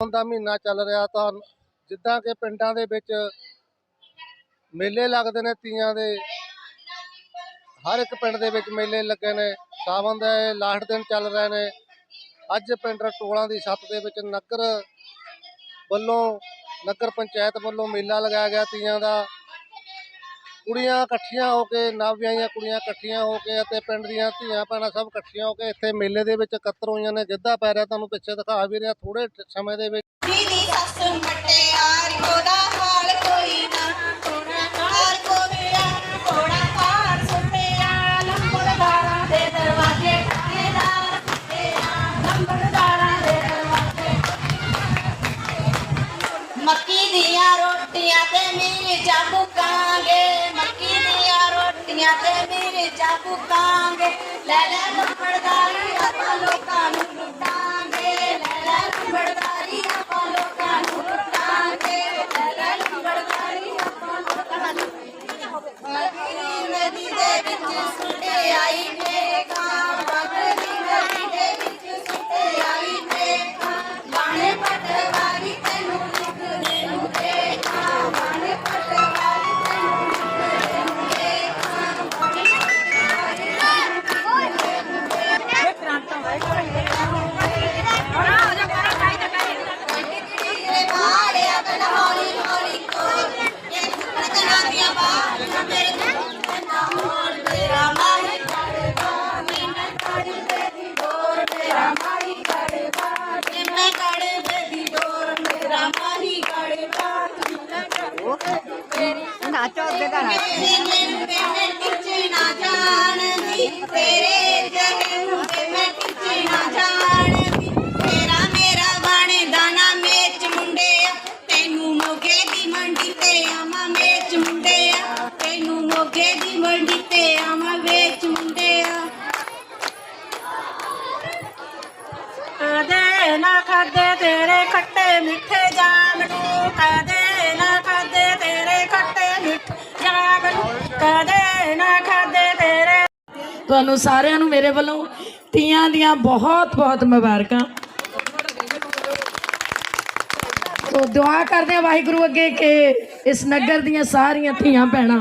ਸਾਵਣ ਦਾ ਮਹੀਨਾ ਚੱਲ ਰਿਹਾ, ਤਾਂ ਜਿੱਦਾਂ ਕਿ ਪਿੰਡਾਂ ਦੇ ਵਿੱਚ ਮੇਲੇ ਲੱਗਦੇ ਨੇ ਤੀਆਂ ਦੇ, ਹਰ ਇੱਕ ਪਿੰਡ ਦੇ ਵਿੱਚ ਮੇਲੇ ਲੱਗੇ ਨੇ, ਸਾਵਣ ਦੇ ਲਾਸਟ ਦਿਨ ਚੱਲ ਰਹੇ ਨੇ। ਅੱਜ ਪਿੰਡ ਟੋਲਾਂ ਦੀ ਛੱਤ ਦੇ ਵਿੱਚ ਨਗਰ ਵੱਲੋਂ, ਨਗਰ ਪੰਚਾਇਤ ਵੱਲੋਂ ਮੇਲਾ ਲਗਾਇਆ ਗਿਆ ਤੀਆਂ ਦਾ। ਕੁੜੀਆਂ ਇਕੱਠੀਆਂ ਹੋ ਕੇ ਨਵਵਿਆਹੀਆਂ ਕੁੜੀਆਂ ਇਕੱਠੀਆਂ ਹੋ ਕੇ ਅਤੇ ਪਿੰਡ ਦੀਆਂ ਧੀਆਂ ਭੈਣਾਂ ਸਭ ਇਕੱਠੀਆਂ ਹੋ ਕੇ ਇੱਥੇ ਮੇਲੇ ਦੇ ਵਿੱਚ ਇਕੱਤਰ ਹੋਈਆਂ ਨੇ। ਗਿੱਧਾ ਪੈ ਰਿਹਾ ਤੁਹਾਨੂੰ ਪਿੱਛੇ ਦਿਖਾ ਵੀ ਰਿਹਾ ਥੋੜੇ ਸਮੇਂ ਦੇ ਵਿੱਚ। ਦੀਦੀ, ਸੱਸ ਮਟਿਆਰ ਉਹਦਾ ਹਾਲ ਕੋਈ ਮੱਕੀ ਦੀਆਂ ਰੋਟੀਆਂ ਤੇ ਮਿਰਚਾਂ ਭੁੱਕਾਂਗੇ ਮੱਕੀ ਦੀਆਂ ਰੋਟੀਆਂ ਤੇ ਮਿਰਚਾਂ ਭੁੱਕਾਂਗੇ ਲੈ ਲੈ ਲੰਬੜਦਾਰੀ ਆਪਾਂ ਲੋਕਾਂ ਨੂੰ ਲੁੱਟਾਂਗੇ। ਲੈ ਲੈ ਲੰਬੜਦਾਰੀ ਆਪਾਂ ਲੋਕਾਂ ਨੂੰ ਲੁੱਟਾਂਗੇ। ਲੈ ਲੈ ਲੰਬੜਦਾਰੀ ਆਪਾਂ ਲੋਕਾਂ ਨੂੰ ਬਗਰੀ ਨਦੀ ਦੇ ਵਿੱਚ ਸੁੱਟੇ ਆਈ ਨਾਚੋ ਉਹਦੇ ਘਰ ਤੇਰੇ ਜਹੇ ਤੁਹਾਨੂੰ ਸਾਰਿਆਂ ਨੂੰ ਮੇਰੇ ਵੱਲੋਂ ਤੀਆਂ ਦੀਆਂ ਬਹੁਤ ਬਹੁਤ ਮੁਬਾਰਕਾਂ। ਸੋ ਦੁਆ ਕਰਦੇ ਆ ਵਾਹਿਗੁਰੂ ਅੱਗੇ ਕਿ ਇਸ ਨਗਰ ਦੀਆਂ ਸਾਰੀਆਂ ਧੀਆਂ ਭੈਣਾਂ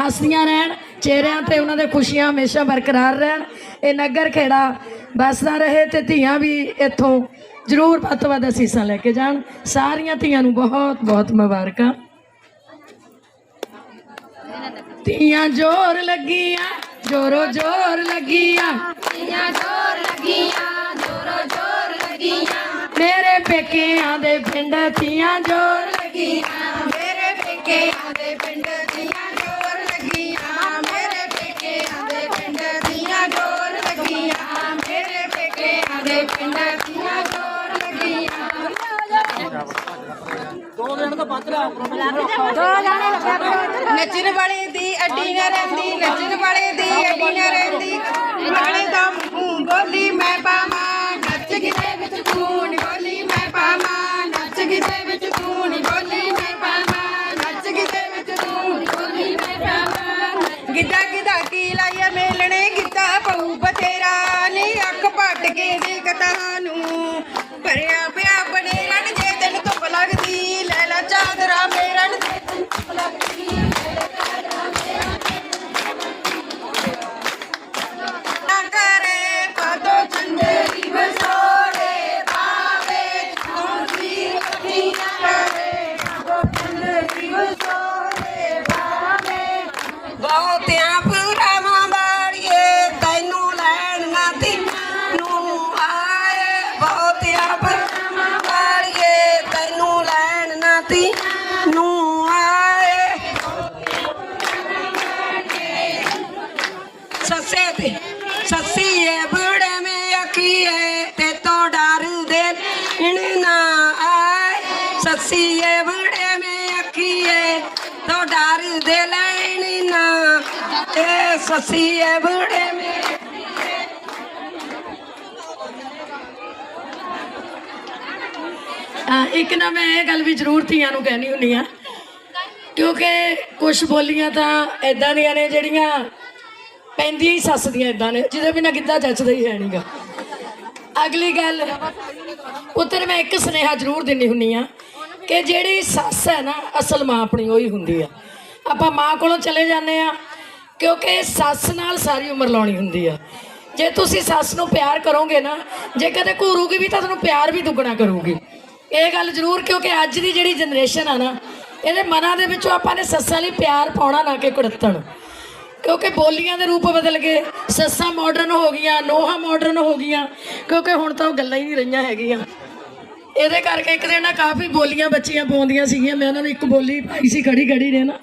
ਹੱਸਦੀਆਂ ਰਹਿਣ, ਚਿਹਰਿਆਂ ਤੇ ਉਹਨਾਂ ਦੇ ਖੁਸ਼ੀਆਂ ਹਮੇਸ਼ਾ ਬਰਕਰਾਰ ਰਹਿਣ। ਇਹ ਨਗਰ ਖੇੜਾ ਬਸਦਾ ਰਹੇ ਤੇ ਧੀਆਂ ਵੀ ਇੱਥੋਂ ਜ਼ਰੂਰ ਵੱਧ ਤੋਂ ਵੱਧ ਅਸੀਸਾਂ ਲੈ ਕੇ ਜਾਣ। ਸਾਰੀਆਂ ਧੀਆਂ ਨੂੰ ਬਹੁਤ ਬਹੁਤ ਮੁਬਾਰਕਾਂ। ਧੀਆਂ ਜੋਰ ਲੱਗੀਆਂ। ਜੋਰੋ ਜੋਰ ਲੱਗੀਆਂ। ਧੀਆਂ ਜੋਰ ਲੱਗੀਆਂ ਜੋਰੋ ਜੋਰ ਲੱਗੀਆਂ। ਮੇਰੇ ਪੇਕਿਆਂ ਦੇ ਪਿੰਡ ਧੀਆਂ ਜੋਰ ਲੱਗੀਆਂ। ਮੇਰੇ ਪੇਕਿਆਂ ਦੇ ਪਿੰਡ ਧੀਆਂ ਜੋਰ ਲੱਗੀਆਂ। ਮੇਰੇ ਪੇਕਿਆਂ ਦੇ ਪਿੰਡ ਧੀਆਂ ਜੋਰ ਲੱਗੀਆਂ। ਮੇਰੇ ਪੇਕਿਆਂ ਦੇ ਪਿੰਡ ਧੀਆਂ ਜੋਰ ਲੱਗੀਆਂ ਨੱਚਣ ਵਾਲੇ ਦੀ ਅੱਡੀ ਨਾ ਰਹਿੰਦੀ, ਨੱਚਣ ਵਾਲੇ ਦੀ ਅੱਡੀ ਨਾ ਰਹਿੰਦੀ। ਨਾਲੇ ਦਾ ਮੂੰਹ ਬੋਲੀ ਮੈਂ ਪਾ ਤੋਂ ਡਰਦੇ ਲੈਣ ਨਾ। ਤੇ ਸੱਸੀਏ ਬੁੜੇ ਮੇ ਇੱਕ ਨਾ ਮੈਂ ਇਹ ਗੱਲ ਵੀ ਜ਼ਰੂਰ ਧੀਆਂ ਨੂੰ ਕਹਿਣੀ ਹੁੰਨੀ ਆ। ਕਿਉਂਕਿ ਕੁਝ ਬੋਲੀਆਂ ਤਾਂ ਐਦਾਂ ਦੀਆਂ ਨੇ ਜਿਹੜੀਆਂ ਪੈਂਦੀਆਂ ਹੀ ਸੱਸ ਦੀਆਂ ਇਦਾਂ ਨੇ, ਜਿਹਦੇ ਬਿਨਾਂ ਗਿੱਧਾ ਜੱਚਦਾ ਹੀ ਹੈ ਨਹੀਂਗਾ ਅਗਲੀ ਗੱਲ, ਪੁੱਤਰ, ਮੈਂ ਇੱਕ ਸੁਨੇਹਾ ਜ਼ਰੂਰ ਦਿੰਨੀ ਹੁੰਨੀ ਆ। ਕਿ ਜਿਹੜੀ ਸੱਸ ਹੈ ਨਾ, ਅਸਲ ਮਾਂ ਆਪਣੀ ਉਹੀ ਹੁੰਦੀ ਆ। ਆਪਾਂ ਮਾਂ ਕੋਲੋਂ ਚਲੇ ਜਾਂਦੇ ਆ, ਕਿਉਂਕਿ ਸੱਸ ਨਾਲ ਸਾਰੀ ਉਮਰ ਲਾਉਣੀ ਹੁੰਦੀ ਆ। ਜੇ ਤੁਸੀਂ ਸੱਸ ਨੂੰ ਪਿਆਰ ਕਰੋਗੇ ਨਾ, ਜੇ ਕਦੇ ਘੂਰੂਗੀ ਵੀ ਤਾਂ ਤੁਹਾਨੂੰ ਪਿਆਰ ਵੀ ਦੁੱਗਣਾ ਕਰੂਗੀ। ਇਹ ਗੱਲ ਜ਼ਰੂਰ, ਕਿਉਂਕਿ ਅੱਜ ਦੀ ਜਿਹੜੀ ਜਨਰੇਸ਼ਨ ਆ ਨਾ, ਇਹਦੇ ਮਨਾਂ ਦੇ ਵਿੱਚੋਂ ਆਪਾਂ ਨੇ ਸੱਸਾਂ ਲਈ ਪਿਆਰ ਪਾਉਣਾ ਨਾ ਕਿ ਕੁੜੱਤਣ। ਕਿਉਂਕਿ ਬੋਲੀਆਂ ਦੇ ਰੂਪ ਬਦਲ ਗਏ, ਸੱਸਾਂ ਮਾਡਰਨ ਹੋ ਗਈਆਂ, ਨੋਹਾਂ ਮਾਡਰਨ ਹੋ ਗਈਆਂ, ਕਿਉਂਕਿ ਹੁਣ ਤਾਂ ਉਹ ਗੱਲਾਂ ਹੀ ਨਹੀਂ ਰਹੀਆਂ ਹੈਗੀਆਂ। ਇਹਦੇ ਕਰਕੇ ਇੱਕ ਦਿਨ ਨਾ ਕਾਫੀ ਬੋਲੀਆਂ ਬੱਚੀਆਂ ਪਾਉਂਦੀਆਂ ਸੀਗੀਆਂ। ਮੈਂ ਉਹਨਾਂ ਨੂੰ ਇੱਕ ਬੋਲੀ ਪਾਈ ਸੀ, ਖੜੀ ਖੜੀ ਨੇ ਨਾ।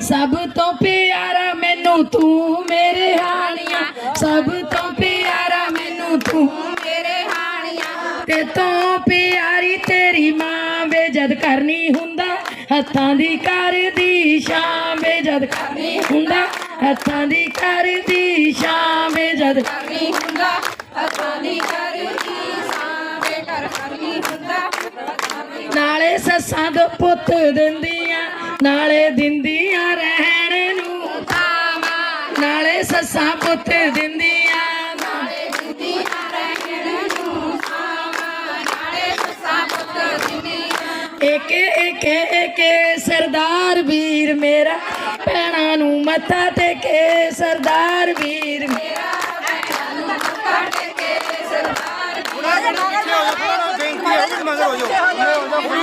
ਸਭ ਤੋਂ ਪਿਆਰਾ ਮੈਨੂੰ ਤੂੰ ਮੇਰੇ ਹਾਣੀਆਂ। ਸਭ ਤੋਂ ਪਿਆਰਾ ਮੈਨੂੰ ਤੂੰ ਮੇਰੇ ਹਾਣੀਆਂ। ਤੇ ਤੋਂ ਪਿਆਰੀ ਤੇਰੀ ਮਾਂ ਵੇ, ਜਦ ਕਰਨੀ ਹੁੰਦਾ, ਹੱਥਾਂ ਦੀ ਕਰਦੀ ਸ਼ਾਮ ਵੇ, ਜਦ ਕਰਨੀ ਹੁੰਦਾ, ਹੱਥਾਂ ਦੀ ਕਰਦੀ ਸ਼ਾਮ ਵੇ, ਜਦ ਕਰਨੀ ਹੁੰਦਾ, ਹੱਥਾਂ ਦੀ ਕਰਦੀ ਨਾਲੇ ਸੱਸਾਂ ਦੋ ਪੁੱਤ ਦਿੰਦੀਆਂ, ਨਾਲੇ ਦਿੰਦੀਆਂ ਰਹਿਣ ਨੂੰ। ਤਾਵਾ ਨਾਲੇ ਸੱਸਾਂ ਪੁੱਤ ਦਿੰਦੀਆਂ, ਨਾਲੇ ਦਿੰਦੀਆਂ ਰਹਿਣ ਨੂੰ। ਤਾਵਾ ਨਾਲੇ ਸੱਸਾਂ ਪੁੱਤ ਦਿੰਦੀਆਂ ਏਕੇ ਏਕੇ ਏਕੇ ਸਰਦਾਰ ਵੀਰ ਮੇਰਾ, ਭੈਣਾਂ ਨੂੰ ਮੱਥਾ ਟੇਕੇ, ਸਰਦਾਰ ਵੀਰ ਮੇਰਾ।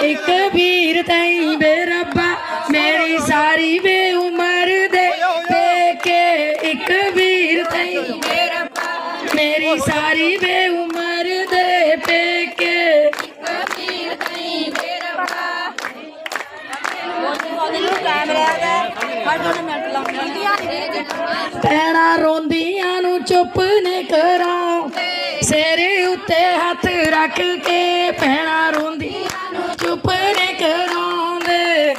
ਇੱਕ ਵੀਰ ਤਾਈ ਬੇ ਰੱਬਾ ਮੇਰੀ ਸਾਰੀ ਬੇ ਉਮਰ ਦੇ ਪੇਕੇ। ਇੱਕ ਵੀਰ ਤੈਂ ਬੇ ਮੇਰੀ ਸਾਰੀ ਬੇ ਦੇ ਪੇਕੇ। ਇੱਕ ਵੀਰ ਤੈਂ ਬੇ ਪੈਣਾ ਰੋਂਦੀਆਂ ਨੂੰ ਚੁੱਪ ਨੇ ਕਰਾਂ ਸਿਰ ਉੱਤੇ ਹੱਥ ਰੱਖ ਕੇ ਪੈਣਾ ਰੋਂਦੀਆਂ ਨੂੰ ਚੁੱਪ ਨੇ ਕਰਾਉਂਦੇ।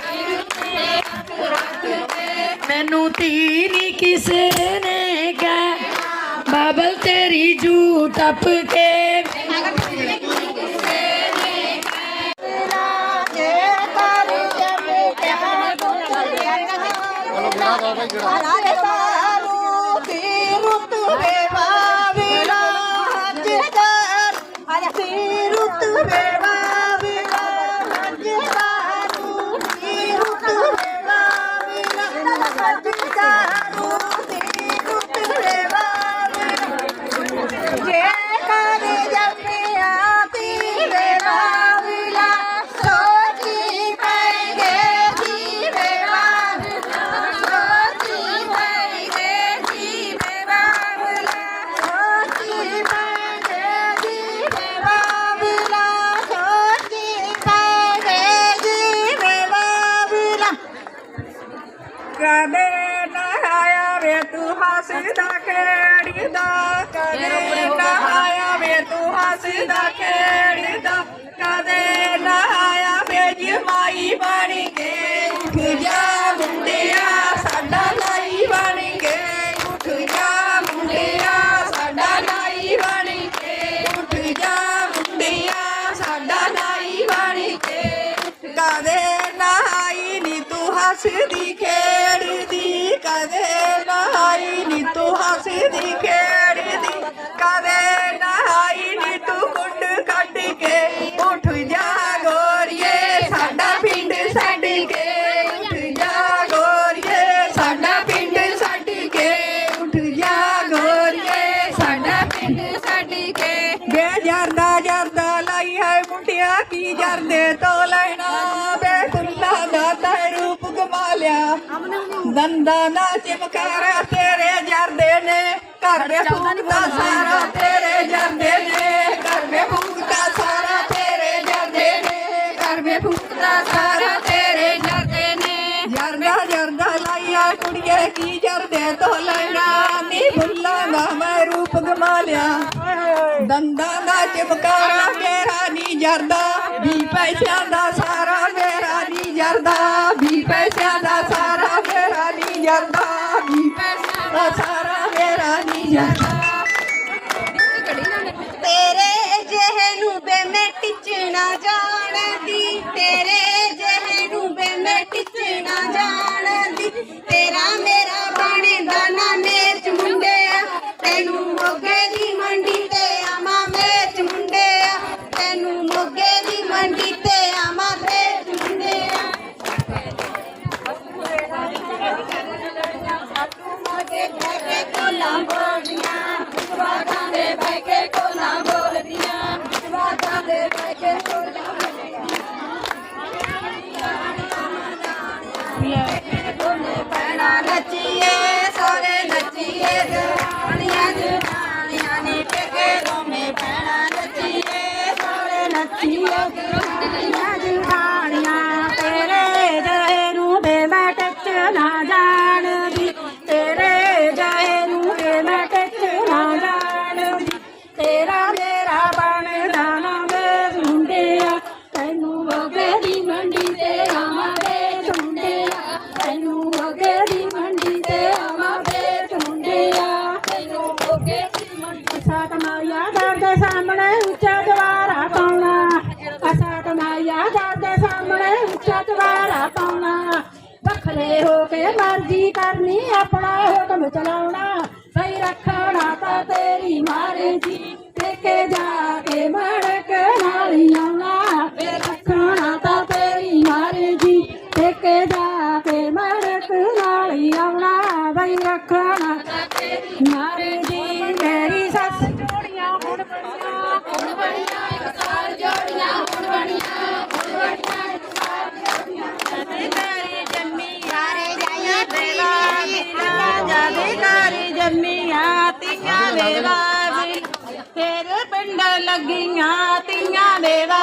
ਮੈਨੂੰ ਧੀ ਨਹੀਂ ਕਿਸੇ ਨੇ ਕਹਿ ਬਾਬਲ ਤੇਰੀ ਜੂ ਟੱਪ ਕੇ। ਚਲੋ ਗੇੜਾ ਦੋ ਭਾਈ ਗੇੜਾ ਜੇ ਤੂੰ ਖੇਡਦਾ, ਕਦੇ ਨਹਾਇਆ ਵੇ ਜਮਾਈ ਬਣ ਕੇ ਉੱਠ ਜਾ ਮੁੰਡਿਆ, ਸਾਡਾ ਨਾਈ ਬਣ ਕੇ ਉੱਠ ਜਾ ਮੁੰਡਿਆ, ਸਾਡਾ ਨਾਈ ਬਣ ਕੇ ਉੱਠ ਜਾ ਮੁੰਡਿਆ, ਸਾਡਾ ਨਾਈ ਬਣ ਕੇ ਕਦੇ ਨਹਾਈ ਨੀ ਤੂੰ ਹੱਸਦੀ, ਖੇਡਦੀ। ਕਦੇ ਨਹਾਈ ਨੀ ਤੂੰ ਹੱਸਦੀ, ਖੇਡਦੀ। ਕਦੇ ਗਮਾ ਲਿਆ ਦੰਦਾਂ ਦਾ ਚਮਕਾਰਾ ਤੇਰੇ ਜਰਦੇ ਨੇ ਘਰ ਦੇ ਫੂਕਦਾ ਸਾਰਾ ਤੇਰੇ ਜਰਦੇ ਨੇ ਘਰ ਦੇ ਫੂਕਦਾ ਸਾਰਾ ਤੇਰੇ ਜਰਦੇ ਨੇ ਘਰ ਦੇ ਫੂਕਦਾ ਸਾਰਾ ਤੇਰੇ ਜਰਦੇ ਨੇ। ਜਰਦਾ ਜਰਦਾ ਲਾਈਆ ਕੁੜੀਏ ਕੀ ਜਰਦੇ ਤੋਂ ਲੈਣਾ? ਨੀ ਦਾ ਮੈਂ ਰੂਪ ਗਮਾ ਲਿਆ। ਦੰਦਾਂ ਦਾ ਚਮਕਾਰਾ ਮੇਰਾ ਨਹੀਂ ਜਰਦਾ। ਵੀ ਪੈਸਿਆਂ ਦਾ ਸਾਰਾ ਮੇਰਾ ਨਹੀਂ ਜਰਦਾ। ਤੇਰੇ ਜਿਹੇ ਨੂੰ ਬੇ ਮੈਂ ਟਿਚਣਾ ਜਾਣਦੀ, ਤੇਰੇ ਜਿਹੇ ਨੂੰ ਬੇ ਮੈਂ ਟਿਚਣਾ ਜਾਣਦੀ, ਤੇਰਾ ਮੇਰਾ ਬਣਦਾ ਨਾਰੰਗੀ ਮੇਰੀ ਸੱਸ। ਜੋੜੀਆਂ ਹੁਣ ਬਣੀਆਂ। ਹੁਣ ਬਣੀਆਂ ਇੱਕ ਸਾਲ ਜੋੜੀਆਂ ਹੁਣ ਬਣੀਆਂ ਹੁਣ ਬਣੀਆਂ ਇੱਕ ਸਾਲ ਜੋੜੀਆਂ। ਮੇਰੀ ਜੰਮੀ ਯਾਰੇ ਜਾਈਆਂ ਵੇਲਾ ਮੇਰਾ ਜਾਦੇ ਕਾਰੀ ਜੰਮੀਆਂ ਤੀਆਂ ਵੇਲਾ ਫੇਰ ਪਿੰਡ ਲੱਗੀਆਂ ਤੀਆਂ ਵੇਲਾ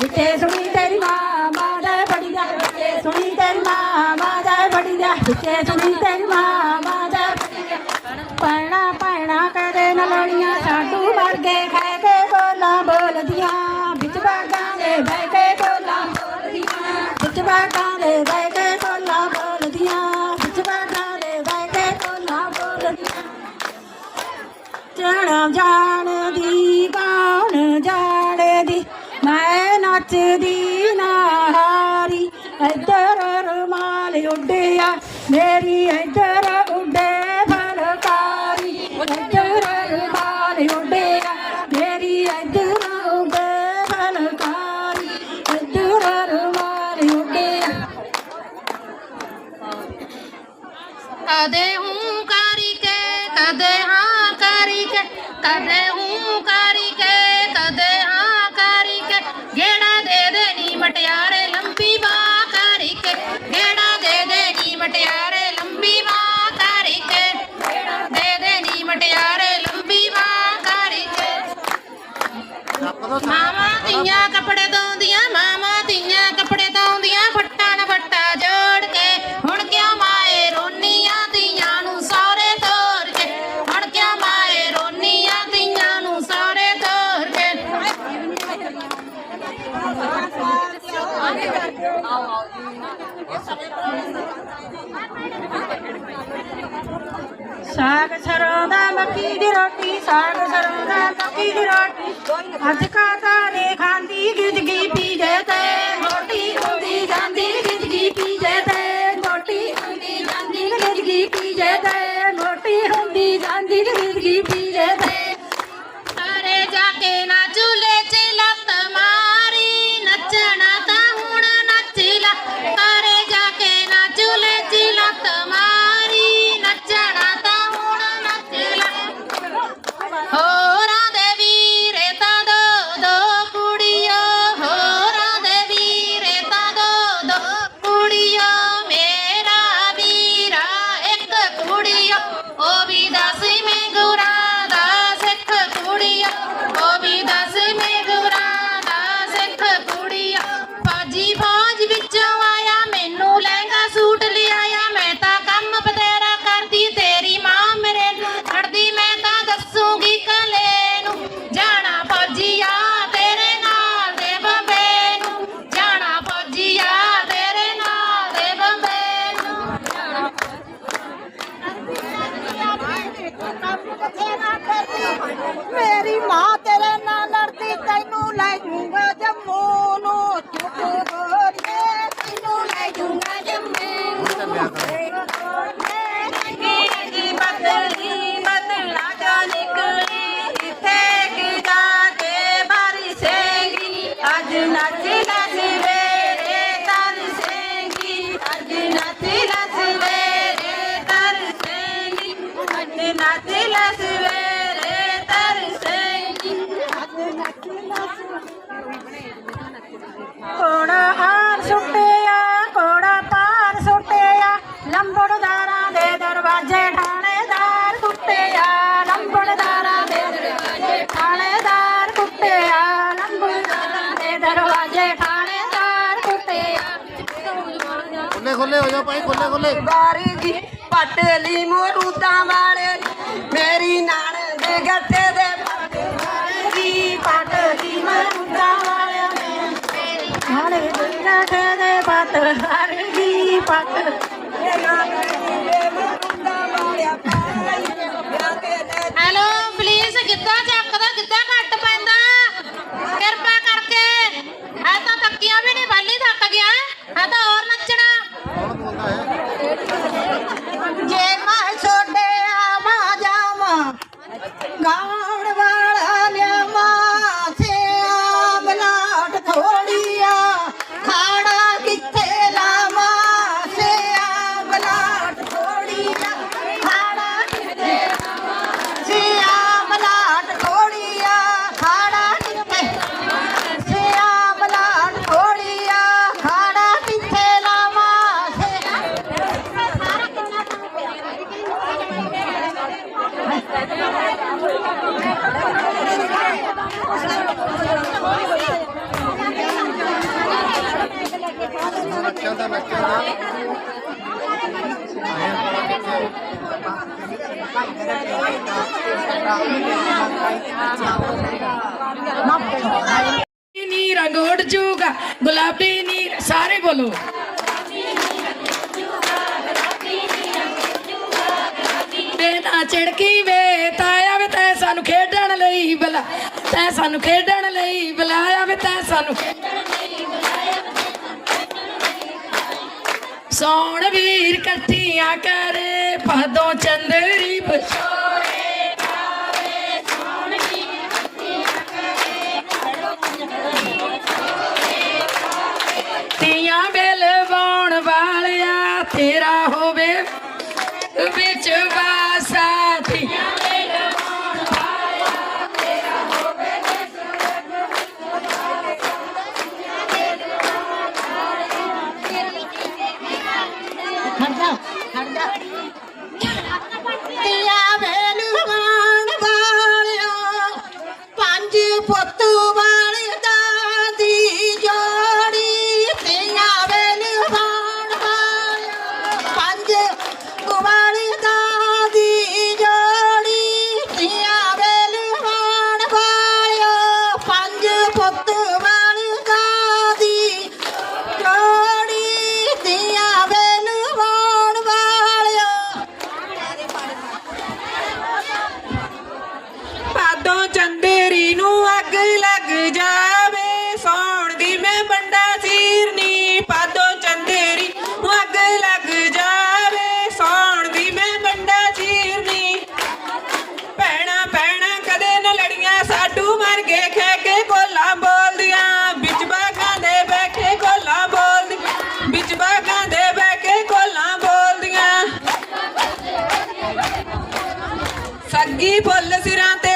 விட்டே சுனி தெரியுமா மாதா படிதா விட்டே சுனி தெரியுமா மாதா படிதா விட்டே சுனி தெரியுமா மாதா ਪੜਨਾ ਪੜਨਾ ਕਦੇ ਨਾ ਲੋੜੀਆਂ ਵਰਗੇ ਖੈ ਕੇ ਬੋਲਦੀਆਂ। ਵਿੱਚ ਬਾਗਾਂ ਦੇ ਬਹਿ ਬੋਲਦੀਆਂ। ਵਿੱਚ ਬਾਗਾਂ ਦੇ ਕੇ ਬੋਲਾਂ ਬੋਲਦੀਆਂ। ਵਿੱਚ ਬਾਗਾਂ ਦੇ ਕੇ ਬੋਲਾਂ ਬੋਲਦੀਆਂ। ਚੜ ਜਾਣ ਦੀ ਬਾਣ ਜਾ ਨੱਚਦੀ ਨਾਰੀ ਇੱਧਰ ਰਮਾਲ ਉੱਡਿਆ ਮੇਰੀ ਇੱਧਰ ਉੱਡੇ ਫਲਕਾਰੀ ਇੱਧਰ ਰਮਾਲ ਉੱਡਿਆ ਮੇਰੀ ਇੱਧਰ ਉੱਡੇ ਫਲਕਾਰੀ ਇੱਧਰ ਰਮਾਲ ਉੱਡਿਆ ਕਦੇ ਹੂੰ ਕਰੀ ਕੇ ਕਦੇ ਹਾਂ ਕਰੀ ਕੇ ਕਦੇ साग सरोदा मक्की दी रोटी साग सरोदा मक्की दी रोटी आज का तारे खांदी गिजगी पी जाते रोटी रोटी जांदी गिजगी पी जाते रोटी रोटी जांदी गिजगी पी जाते रोटी रोटी जांदी गिजगी पी जाते सारे जाके ना चूले ਖੁੱਲੇ ਖੁੱਲੇ ਹੋ ਜਾ ਭਾਈ ਖੁੱਲੇ ਖੁੱਲੇ। ਬਾਰੀ ਦੀ ਪਟਲੀ ਮੋਰੂਦਾਂ ਵਾਲੇ। ਮੇਰੀ ਨਾਨ ਦੇ ਗੱਟੇ ਦੇ ਪਟਲੀ ਦੀ ਪਟਲੀ ਮੋਰੂਦਾਂ ਵਾਲੇ। ਹਾਲੇ ਦੁਨੀਆ ਦੇ ਪਤ ਹਰ ਦੀ ਪਟ ਹੈਲੋ ਪਲੀਜ਼ ਗਿੱਧਾ ਚੱਕਦਾ ਗਿੱਧਾ ਘੱਟ ਪੈਂਦਾ। ਕਿਰਪਾ ਕਰਕੇ। ਐ ਤਾਂ ਤੱਕੀਆਂ ਵੀ ਨਹੀਂ ਬਾਲੀ ਥੱਕ ਗਿਆ। ਐ ਤਾਂ ਹੋਰ ਨੱਚਣਾ। ਚੜਕੀ ਵੇ ਤਾਇਆ ਵੇ ਤੈ ਸਾਨੂੰ ਖੇਡਣ ਲਈ ਬੁਲਾ, ਤੈ ਸਾਨੂੰ ਖੇਡਣ ਲਈ ਬੁਲਾਇਆ ਵੇ ਤੈ ਸਾਨੂੰ ਸੋਣ ਵੀਰ ਇਕੱਠੀਆਂ ਕਰੇ ਪਦੋਂ ਚੰਦਰੀ ਬਛੋਰੇ ਤੀਆਂ ਵੇ ਤੀਆ ਵੇਲਵਾਨ ਵਾਲਿਆ ਪੰਜ ਪੁੱਤ ਸਾਡੂ ਖੈ ਕੇ ਕੋਲਾਂ ਬੋਲਦੀਆਂ। ਵਿੱਚ ਬਾਗਾਂ ਦੇ ਬੈਠੇ ਕੋਲਾਂ ਬੋਲਦੀ ਵਿੱਚ ਬਾਗਾਂ ਦੇ ਬੈਠੇ ਕੋਲਾਂ ਬੋਲਦੀਆਂ। ਸੱਗੀ ਫੁੱਲ ਸਿਰਾਂ ਤੇ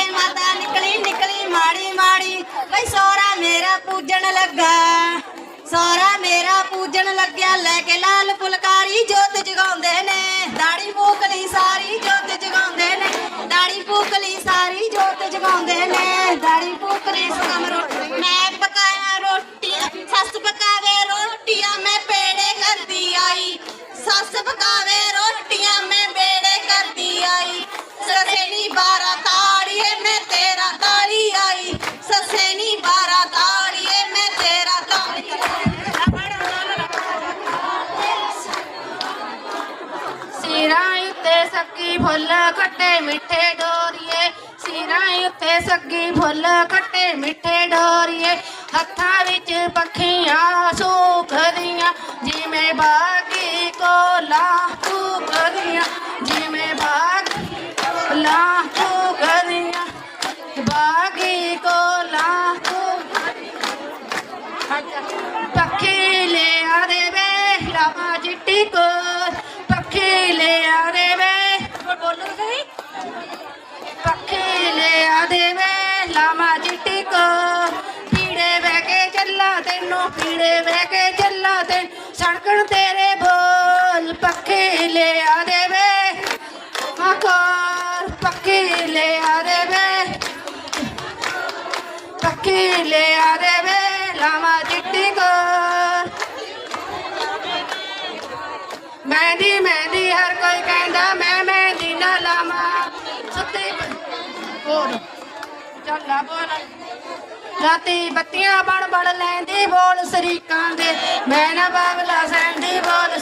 ਸੱਸ ਮਾਤਾ ਨਿਕਲੀ ਨਿਕਲੀ ਮਾੜੀ ਮਾੜੀ। ਬਈ ਸੋਹਰਾ ਮੇਰਾ ਪੂਜਣ ਲੱਗਾ। ਸੋਹਰਾ ਮੇਰਾ ਪੂਜਣ ਲੱਗਿਆ। ਲੈ ਕੇ ਲਾਲ ਫੁਲਕਾਰੀ ਜੋਤ ਜਗਾਉਂਦੇ ਨੇ। ਦਾੜੀ ਫੂਕਲੀ ਸਾਰੀ ਜੋਤ ਜਗਾਉਂਦੇ ਨੇ। ਦਾੜੀ ਫੂਕਲੀ ਸਾਰੀ ਜੋਤ ਜਗਾਉਂਦੇ ਨੇ। ਦਾੜੀ ਫੂਕਲੀ ਸੁਗਮ ਰੋਟੀ। ਮੈਂ ਪਕਾਇਆ ਰੋਟੀ। ਸੱਸ ਪਕਾਵੇ ਰੋਟੀਆਂ। ਮੈਂ ਪੇੜੇ ਕਰਦੀ ਆਈ। ਸੱਸ ਪਕਾਵੇ ਰੋਟੀਆਂ। ਮੈਂ ਫੁੱਲ ਖੱਟੇ ਮਿੱਠੇ ਡੋਰੀਏ, ਸਿਰਾਂ ਉੱਤੇ ਸੱਗੀ ਫੁੱਲ ਖੱਟੇ ਮਿੱਠੇ ਡੋਰੀਏ। ਹੱਥਾਂ ਵਿੱਚ ਪੱਖੀਆਂ ਸੁਖਦੀਆਂ, ਜਿਵੇਂ ਬਾਗੀ ਕੋਲਾ। ਦੇਵੇ ਲੈ ਆ ਦੇ ਚਿੱਟੀ ਕੋ। ਪੀੜੇ ਬਹਿ ਕੇ ਚੱਲਾ ਤੈਨੂੰ ਪੀੜੇ ਬਹਿ ਕੇ ਚੱਲਾ ਤੇ ਸੜਕਣ ਤੇਰੇ ਬੋਲ ਪੱਖੀ ਲੈ ਆ ਮਕਰ ਪੱਖੀ ਲੈ ਆ ਦੇ ਵੇ ਪੱਖੀ ਲੈ ਚਿੱਟੀ ਕੋ। ਮਹਿੰਦੀ ਮਹਿੰਦੀ, ਹਰ ਲਾ ਰਾਤੀ ਬੱਤੀਆਂ ਬਣ ਬੜ ਲੈਂਦੀ ਬੋਲ ਸਰੀਕਾਂ ਦੇ। ਮੈਂ ਨਾ ਬਾਬਲਾ ਸੈਂਦੀ ਬੋਲ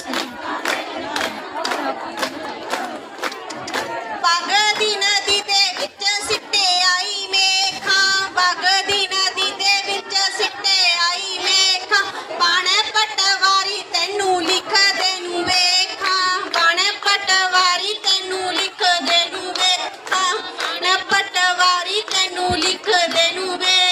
ਤੈਨੂੰ ਲਿਖ ਦੇ ਨੂੰ ਵੇਖਾਂ। ਪਾਣੇ ਪਟਵਾਰੀ ਤੈਨੂੰ ਲਿਖ ਦੇ ਵੇਖਾਂ। ਯਾਰੀ ਤੈਨੂੰ ਲਿਖਦੇ ਨੂੰ ਵੇ।